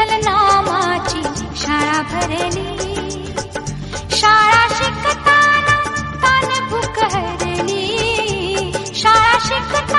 चल नामाची शाळा नामा शा भरी शाला शिखुकरणी शाळा शिख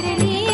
तेरे लिए